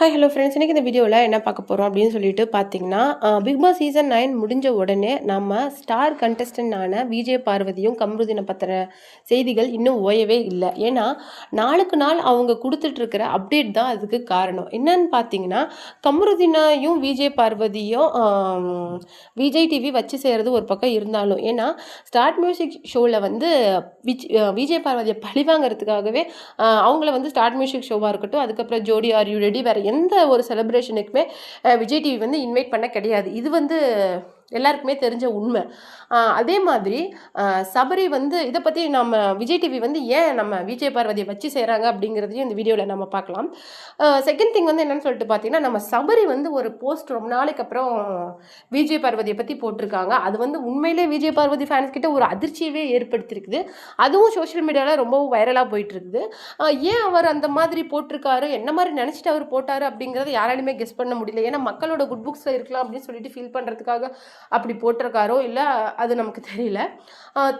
Hi hello friends இன்றைக்கி இந்த வீடியோவில் என்ன பார்க்க போகிறோம் அப்படின்னு சொல்லிட்டு பார்த்தீங்கன்னா பிக் பாஸ் சீசன் நைன் முடிஞ்ச உடனே நம்ம ஸ்டார் கண்டஸ்டன்டான விஜய் பார்வதியும் கம்ருதினை பற்றின செய்திகள் இன்னும் ஓயவே இல்லை. ஏன்னா நாளுக்கு நாள் அவங்க கொடுத்துட்ருக்கிற அப்டேட் தான் அதுக்கு காரணம். என்னன்னு பார்த்தீங்கன்னா கம்ருதினையும் விஜய் பார்வதியும் விஜய் டிவி வச்சு செய்கிறது ஒரு பக்கம் இருந்தாலும் ஏன்னா ஸ்டார்ட் மியூசிக் ஷோவில் வந்து விஜ் அஹ் விஜய் பார்வதியை பழிவாங்கிறதுக்காகவே அவங்கள வந்து ஸ்டார்ட் மியூசிக் ஷோவாக இருக்கட்டும் அதுக்கப்புறம் ஜோடி ஆர் யூ ரெடி வேறு எந்த ஒரு செலிப்ரேஷனுக்குமே விஜய் டிவி வந்து இன்வைட் பண்ண கிடையாது. இது வந்து எல்லாருக்குமே தெரிஞ்ச உண்மை. அதே மாதிரி சபரி வந்து இதை பற்றி நம்ம விஜய் டிவி வந்து ஏன் நம்ம விஜய் பார்வதியை வச்சு செய்கிறாங்க அப்படிங்கிறதையும் இந்த வீடியோவில் நம்ம பார்க்கலாம். செகண்ட் திங் வந்து என்னன்னு சொல்லிட்டு பார்த்தீங்கன்னா நம்ம சபரி வந்து ஒரு போஸ்ட் ரொம்ப நாளைக்கு அப்புறம் விஜய் பார்வதியை பற்றி போட்டிருக்காங்க. அது வந்து உண்மையிலே விஜய் பார்வதி ஃபேன்ஸ் கிட்ட ஒரு அதிர்ச்சியவே ஏற்படுத்தியிருக்குது அதுவும் சோஷியல் மீடியாவில் ரொம்பவும் வைரலாக போயிட்டு இருக்குது ஏன் அவர் அந்த மாதிரி போட்டிருக்காரு? என்ன மாதிரி நினச்சிட்டு அவர் போட்டார் அப்படிங்கிறத யாராலுமே கெஸ் பண்ண முடியல. ஏன்னா மக்களோட குட் புக்ஸில் இருக்கலாம் அப்படின்னு சொல்லிட்டு ஃபீல் பண்ணுறதுக்காக அப்படி போட்டிருக்காரோ இல்லை அது நமக்கு தெரியல.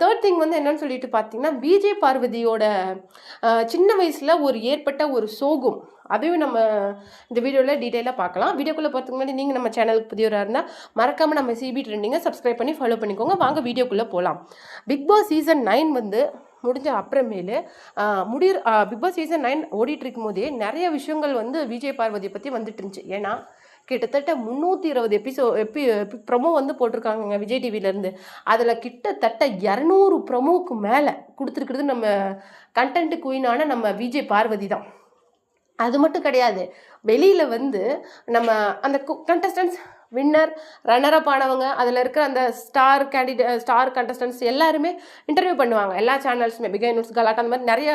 தேர்ட் திங் வந்து என்னன்னு சொல்லிட்டு பார்த்தீங்கன்னா விஜய் பார்வதியோட சின்ன வயசில் ஒரு ஏற்பட்ட ஒரு சோகம். அதையும் நம்ம இந்த வீடியோவில் டீட்டெயிலாக பார்க்கலாம் வீடியோக்குள்ளே போகிறதுக்கு முன்னாடி நீங்கள் நம்ம சேனலுக்கு புதியவராக இருந்தால் மறக்காமல் நம்ம சிபி ட்ரெண்டிங்கை சப்ஸ்கிரைப் பண்ணி ஃபாலோ பண்ணிக்கோங்க. வாங்க வீடியோக்குள்ளே போகலாம் பிக் பாஸ் சீசன் நைன் வந்து முடிஞ்ச அப்புறமேலு ஆஹ் முடிர் பிக் பாஸ் சீசன் நைன் ஓடிட்டு இருக்கும் போதே நிறைய விஷயங்கள் வந்து விஜய் பார்வதியை பற்றி வந்துட்டு இருந்துச்சு. ஏன்னா கிட்டத்தட்ட முந்நூற்றி இருபது எபிசோ எப்பி ப்ரொமோ வந்து போட்டிருக்காங்க விஜய் டிவிலேருந்து அதில் கிட்டத்தட்ட இரநூறு ப்ரொமோவுக்கு மேலே கொடுத்துருக்கிறது நம்ம கண்டென்ட் குயினான நம்ம விஜய் பார்வதி தான். அது மட்டும் கிடையாது வெளியில் வந்து நம்ம அந்த கண்டஸ்டன்ஸ் வின்னர் ரன்னரப் ஆனவங்க அதில் இருக்கிற அந்த ஸ்டார் கேண்டிடேட் ஸ்டார் கண்டஸ்டன்ஸ் எல்லாருமே இன்டர்வியூ பண்ணுவாங்க. எல்லா சேனல்ஸுமே பிகை நியூஸ் கலாட்டா அந்த மாதிரி நிறைய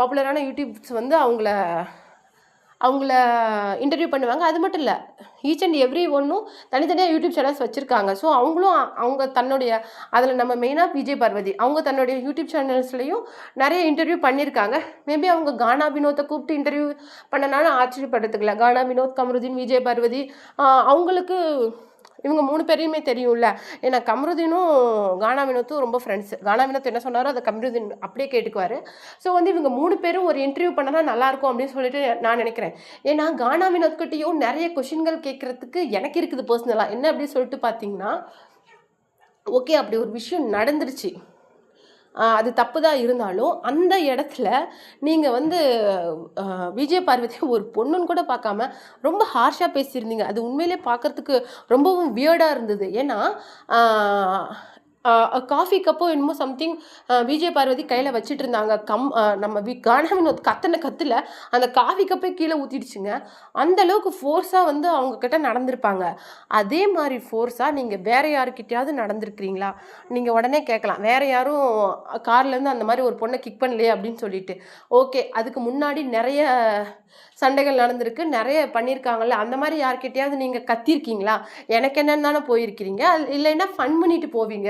பாப்புலரான யூடியூப்ஸ் வந்து அவங்கள அவங்கள இன்டர்வியூ பண்ணுவாங்க. அது மட்டும் இல்லை ஈச் அண்ட் எவ்ரி ஒன்றும் தனித்தனியாக யூடியூப் சேனல்ஸ் வச்சுருக்காங்க. ஸோ அவங்களும் அவங்க தன்னுடைய அதில் நம்ம மெயினாக விஜய் பார்வதி அவங்க தன்னுடைய யூடியூப் சேனல்ஸ்லையும் நிறைய இன்டர்வியூ பண்ணியிருக்காங்க. மேபி அவங்க கானா வினோத்தை கூப்பிட்டு இன்டர்வியூ பண்ணனாலும் ஆச்சரியப்படுறதுக்குல கானா வினோத் கமருதீன் விஜய் பார்வதி அவங்களுக்கு இவங்க மூணு பேரையுமே தெரியும்ல. ஏன்னா கமருதீனும் கானா வினோத்தும் ரொம்ப ஃப்ரெண்ட்ஸ் கானா வினோத் என்ன சொன்னாரோ அதை கமருதீன் அப்படியே கேட்டுக்குவார். ஸோ வந்து இவங்க மூணு பேரும் ஒரு இன்டர்வியூ பண்ணனா நல்லாயிருக்கும் அப்படின்னு சொல்லிட்டு நான் நினைக்கிறேன். ஏன்னா கானா வினோத்கிட்டையும் நிறைய கொஷின்கள் கேட்குறதுக்கு எனக்கு இருக்குது பர்சனலாக என்ன அப்படின்னு சொல்லிட்டு பார்த்தீங்கன்னா ஓகே அப்படி ஒரு விஷயம் நடந்துருச்சு. அது தப்பு தான் இருந்தாலும் அந்த இடத்துல நீங்கள் வந்து விஜய பார்வதியை ஒரு பொண்ணுன்னு கூட பார்க்காம ரொம்ப ஹார்ஷாக பேசியிருந்தீங்க. அது உண்மையிலே பார்க்கறதுக்கு ரொம்பவும் வியர்டாக இருந்தது. ஏன்னா காஃபி கப்போ என்னமோ சம்திங் விஜய் பார்வதி கையில் வச்சுட்டு இருந்தாங்க கம் நம்ம வி கானாவின் கத்தனை கத்தில் அந்த காஃபி கப்பே கீழே ஊற்றிடுச்சுங்க அந்த அளவுக்கு ஃபோர்ஸாக வந்து அவங்கக்கிட்ட நடந்திருப்பாங்க. அதே மாதிரி ஃபோர்ஸாக நீங்கள் வேறு யாருக்கிட்டையாவது நடந்திருக்கிறீங்களா? நீங்கள் உடனே கேட்கலாம். வேறு யாரும் கார்லேருந்து அந்த மாதிரி ஒரு பொண்ணை கிக் பண்ணலையே அப்படின்னு சொல்லிட்டு. ஓகே அதுக்கு முன்னாடி நிறைய சண்டைகள் நடந்திருக்கு. நிறைய பண்ணியிருக்காங்கல்ல. அந்த மாதிரி யார்கிட்டயாவது நீங்கள் கத்திருக்கீங்களா எனக்கு என்னன்னு தானே போயிருக்கிறீங்க. அது இல்லைன்னா ஃபன் பண்ணிட்டு போவீங்க.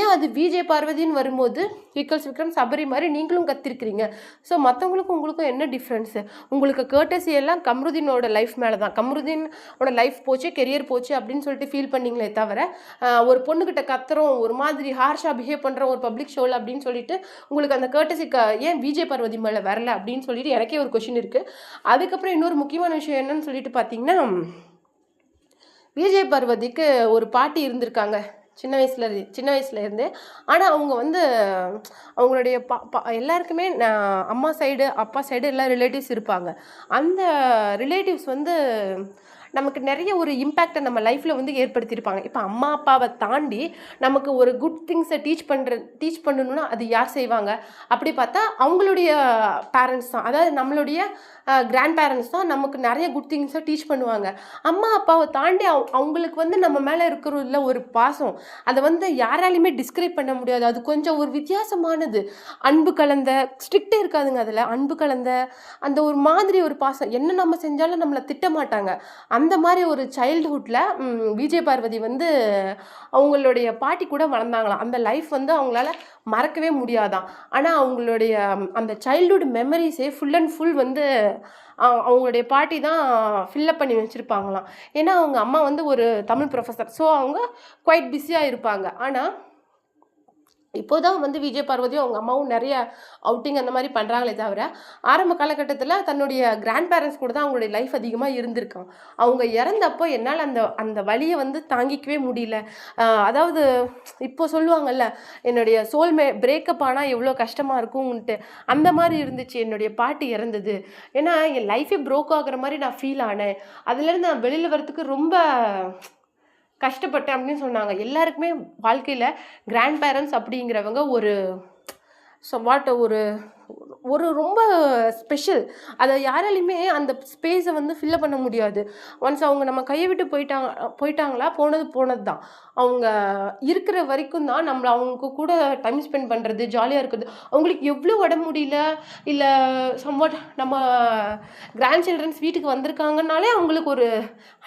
ஏன் அது விஜய் பார்வதின்னு வரும்போது விக்கல்ஸ் விக்ரம் சபரி மாதிரி நீங்களும் கத்திருக்கிறீங்க. ஸோ மற்றவங்களுக்கும் உங்களுக்கும் என்ன டிஃப்ரென்ஸு உங்களுக்கு கேட்டசி எல்லாம் கம்ருதீனோட லைஃப் மேலே தான் கம்ருதீனோட லைஃப் போச்சு கெரியர் போச்சு அப்படின்னு சொல்லிட்டு ஃபீல் பண்ணீங்களே தவிர ஒரு பொண்ணுக்கிட்ட கத்துறோம் ஒரு மாதிரி ஹார்ஷாக பிஹேவ் பண்ணுறோம் ஒரு பப்ளிக் ஷோவில் அப்படின்னு சொல்லிட்டு உங்களுக்கு அந்த கேட்டசி க ஏன் விஜய் பார்வதி மேலே வரல அப்படின்னு சொல்லிட்டு எனக்கே ஒரு கொஷின் இருக்குது அதுக்கப்புறம் இன்னொரு முக்கியமான விஷயம் என்னன்னு சொல்லிட்டு பார்த்தீங்கன்னா விஜய் பார்வதிக்கு ஒரு பாட்டி இருந்திருக்காங்க. சின்ன வயசுல சின்ன வயசுலேருந்து ஆனால் அவங்க வந்து அவங்களுடைய பா பா எல்லாருக்குமே நான் அம்மா சைடு அப்பா சைடு எல்லா ரிலேட்டிவ்ஸ் இருப்பாங்க. அந்த ரிலேட்டிவ்ஸ் வந்து நமக்கு நிறைய ஒரு இம்பேக்டை நம்ம லைஃப்பில் வந்து ஏற்படுத்தியிருப்பாங்க. இப்போ அம்மா அப்பாவை தாண்டி நமக்கு ஒரு குட் திங்ஸை டீச் பண்ணுற டீச் பண்ணணும்னா அது யார் செய்வாங்க? அப்படி பார்த்தா அவங்களுடைய பேரண்ட்ஸ் தான். அதாவது நம்மளுடைய கிராண்ட் பேரண்ட்ஸ் தான் நமக்கு நிறைய குட் திங்ஸை டீச் பண்ணுவாங்க. அம்மா அப்பாவை தாண்டி அவ- அவங்களுக்கு வந்து நம்ம மேலே இருக்கிற ஒரு பாசம். அதை வந்து யாராலையுமே டிஸ்கிரைப் பண்ண முடியாது. அது கொஞ்சம் ஒரு வித்தியாசமானது. அன்பு கலந்த ஸ்ட்ரிக்டே இருக்காதுங்க அதில். அன்பு கலந்த அந்த ஒரு மாதிரி ஒரு பாசம். என்ன நம்ம செஞ்சாலும் நம்மளை திட்ட மாட்டாங்க அந்த மாதிரி ஒரு சைல்டுஹுட்டில் விஜய் பார்வதி வந்து அவங்களுடைய பாட்டி கூட வளர்ந்தாங்களாம். அந்த லைஃப் வந்து அவங்களால மறக்கவே முடியாதாம் ஆனால் அவங்களுடைய அந்த சைல்டுஹுட் மெமரிஸே ஃபுல் அண்ட் ஃபுல் வந்து அவங்களுடைய பாட்டி தான் ஃபில்லப் பண்ணி வச்சுருப்பாங்களாம். ஏன்னா அவங்க அம்மா வந்து ஒரு தமிழ் ப்ரொஃபஸர் ஸோ அவங்க குவைட் பிஸியாக இருப்பாங்க. ஆனால் இப்போ தான் வந்து விஜய் பார்வதியும் அவங்க அம்மாவும் நிறைய அவுட்டிங் அந்த மாதிரி பண்ணுறாங்களே தவிர ஆரம்ப காலகட்டத்தில் தன்னுடைய கிராண்ட் பேரண்ட்ஸ் கூட தான் அவங்களுடைய லைஃப் அதிகமாக இருந்திருக்கான் அவங்க இறந்தப்போ என்னால் அந்த அந்த வழியை வந்து தாங்கிக்கவே முடியல. அதாவது இப்போ சொல்லுவாங்கல்ல என்னுடைய சோல்மே பிரேக்கப் ஆனால் எவ்வளோ கஷ்டமாக இருக்கும்ன்ட்டு அந்த மாதிரி இருந்துச்சு என்னுடைய பாட்டு இறந்தது. ஏன்னா என் லைஃபே ப்ரோக் ஆகிற மாதிரி நான் ஃபீல் ஆனேன். அதுலேருந்து நான் வெளியில் வரத்துக்கு ரொம்ப கஷ்டப்பட்டேன் அப்படின்னு சொன்னாங்க. எல்லாருக்குமே வாழ்க்கையில் கிராண்ட் பேரண்ட்ஸ் அப்படிங்கிறவங்க ஒரு ஸோ வாட் ஒரு ஒரு ரொம்ப ஸ்பெஷல் அதை யாராலையுமே அந்த ஸ்பேஸை வந்து ஃபில்லப் பண்ண முடியாது. ஒன்ஸ் அவங்க நம்ம கையை விட்டு போயிட்டாங்க போயிட்டாங்களா? போனது போனது தான் அவங்க இருக்கிற வரைக்கும் தான் நம்மளை அவங்க கூட டைம் ஸ்பெண்ட் பண்ணுறது ஜாலியாக இருக்கிறது. அவங்களுக்கு எவ்வளோ உடம்பு முடியல? இல்லை சம்வாட் நம்ம கிராண்ட் சில்ட்ரன்ஸ் வீட்டுக்கு வந்திருக்காங்கனாலே அவங்களுக்கு ஒரு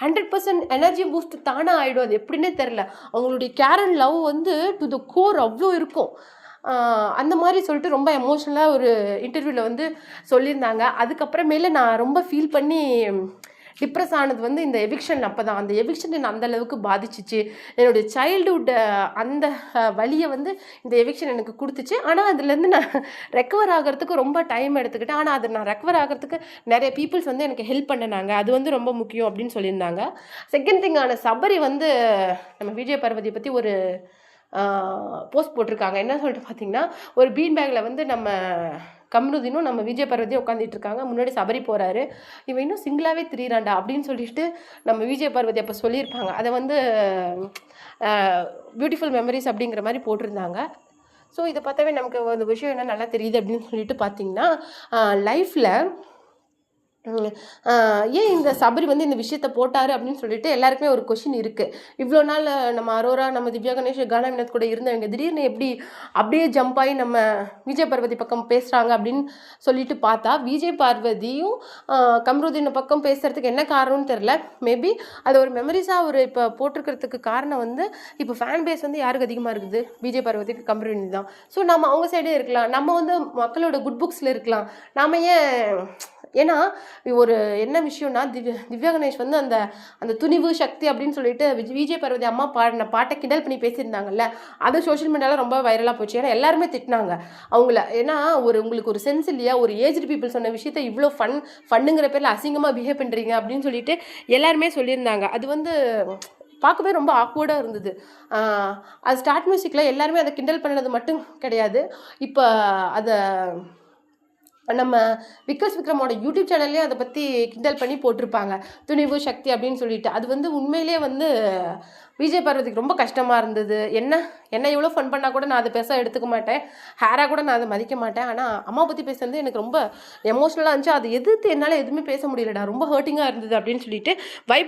ஹண்ட்ரட் பர்சன்ட் எனர்ஜி பூஸ்ட் தானே ஆகிடும் அது எப்படின்னே தெரில அவங்களுடைய கேர் அண்ட் லவ் வந்து டு த கோர் அவ்வளோ இருக்கும். அந்த மாதிரி சொல்லிட்டு ரொம்ப எமோஷ்னலாக ஒரு இன்டர்வியூவில் வந்து சொல்லியிருந்தாங்க. அதுக்கப்புறமேல நான் ரொம்ப ஃபீல் பண்ணி டிப்ரெஸ் ஆனது வந்து இந்த எவிக்ஷன் அப்போ தான் அந்த எவிக்ஷன் என்னை அந்த அளவுக்கு பாதிச்சிச்சு. என்னுடைய சைல்டுஹுட் அந்த வழியை வந்து இந்த எவிக்ஷன் எனக்கு கொடுத்துச்சு. ஆனால் அதுலேருந்து நான் ரெக்கவர் ஆகிறதுக்கு ரொம்ப டைம் எடுத்துக்கிட்டேன். ஆனால் அது நான் ரெக்கவர் ஆகிறதுக்கு நிறைய பீப்புள்ஸ் வந்து எனக்கு ஹெல்ப் பண்ணினாங்க. அது வந்து ரொம்ப முக்கியம் அப்படின்னு சொல்லியிருந்தாங்க. செகண்ட் திங்கான சபரி வந்து நம்ம விஜய பார்வதியை பற்றி ஒரு போஸ்ட் போட்டிருக்காங்க. என்ன சொல்லிட்டு பார்த்தீங்கன்னா ஒரு பீன் பேக்கில் வந்து நம்ம கம்ருதீனும் நம்ம விஜய் பர்வதியும் உட்காந்துட்டு இருக்காங்க. முன்னாடி சபரி போகிறாரு இவன் இன்னும் சிங்கிளாகவே திரியிறாண்டா அப்படின்னு சொல்லிட்டு நம்ம விஜய் பர்வதி அப்போ சொல்லியிருப்பாங்க. அதை வந்து பியூட்டிஃபுல் மெமரிஸ் அப்படிங்கிற மாதிரி போட்டிருந்தாங்க. ஸோ இதை பார்த்தாவே நமக்கு அந்த விஷயம் என்ன நல்லா தெரியுது அப்படின்னு சொல்லிட்டு பார்த்தீங்கன்னா லைஃப்பில் ஏன் இந்த சபரி வந்து இந்த விஷயத்த போட்டார் அப்படின்னு சொல்லிட்டு எல்லாருக்குமே ஒரு கொஷின் இருக்குது இவ்வளோ நாள் நம்ம அரோரா நம்ம திவ்யா கணேஷ் கானா வினோத் கூட இருந்தவங்க திடீர்னு எப்படி அப்படியே ஜம்ப் ஆகி நம்ம விஜய் பார்வதி பக்கம் பேசுகிறாங்க அப்படின்னு சொல்லிட்டு பார்த்தா விஜய் பார்வதியும் கம்ருதீன கம்ருதீன் பக்கம் பேசுகிறதுக்கு என்ன காரணம்னு தெரில மேபி அது ஒரு மெமரிஸாக ஒரு இப்போ போட்டிருக்கிறதுக்கு காரணம் வந்து இப்போ ஃபேன் பேஸ் வந்து யாருக்கு அதிகமாக இருக்குது? விஜய் பார்வதிக்கு கம்ருதி தான். ஸோ நம்ம அவங்க சைடே இருக்கலாம். நம்ம வந்து மக்களோட குட் புக்ஸில் இருக்கலாம். நாம ஏன் ஏன்னா ஒரு என்ன விஷயம்னா திவ் திவ்யா கணேஷ் வந்து அந்த அந்த துணிவு சக்தி அப்படின்னு சொல்லிட்டு விஜய் விஜய் பார்வதி அம்மா பாடின பாட்டை கிண்டல் பண்ணி பேசியிருந்தாங்கல்ல அது சோஷியல் மீடியாவில் ரொம்ப வைரலாக போச்சு. ஏன்னா எல்லாருமே திட்டினாங்க. அவங்கள ஏன்னா ஒரு உங்களுக்கு ஒரு சென்ஸ் இல்லையா? ஒரு ஏஜ்டு பீப்புள் சொன்ன விஷயத்த இவ்வளோ ஃபன் ஃபன்னுங்கிற பேரில் அசிங்கமாக பிஹேவ் பண்ணுறீங்க அப்படின்னு சொல்லிட்டு எல்லாருமே சொல்லியிருந்தாங்க. அது வந்து பார்க்கவே ரொம்ப ஆக்வர்டாக இருந்தது. அது ஸ்டார்ட் மியூசிக்கில் எல்லாருமே அதை கிண்டல் பண்ணது மட்டும் கிடையாது. இப்போ அதை நம்ம விக்கர்ஸ் விக்ரமோட யூடியூப் சேனல்லே அதை பற்றி கிண்டல் பண்ணி போட்டிருப்பாங்க. துணிவு சக்தி அப்படின்னு சொல்லிட்டு. அது வந்து உண்மையிலேயே வந்து விஜய் பார்வதிக்கு ரொம்ப கஷ்டமாக இருந்தது. என்ன? என்ன எவ்வளோ ஃபன் பண்ணால் கூட நான் அதை பேச எடுத்துக்க மாட்டேன். ஹேராக கூட நான் அதை மதிக்க மாட்டேன். ஆனால் அம்மா பற்றி பேசுறது எனக்கு ரொம்ப எமோஷ்னலாக இருந்துச்சு. அது எதிர்த்து என்னால் எதுவுமே பேச முடியலடா. ரொம்ப ஹர்ட்டிங்காக இருந்தது அப்படின்னு சொல்லிட்டு வைப்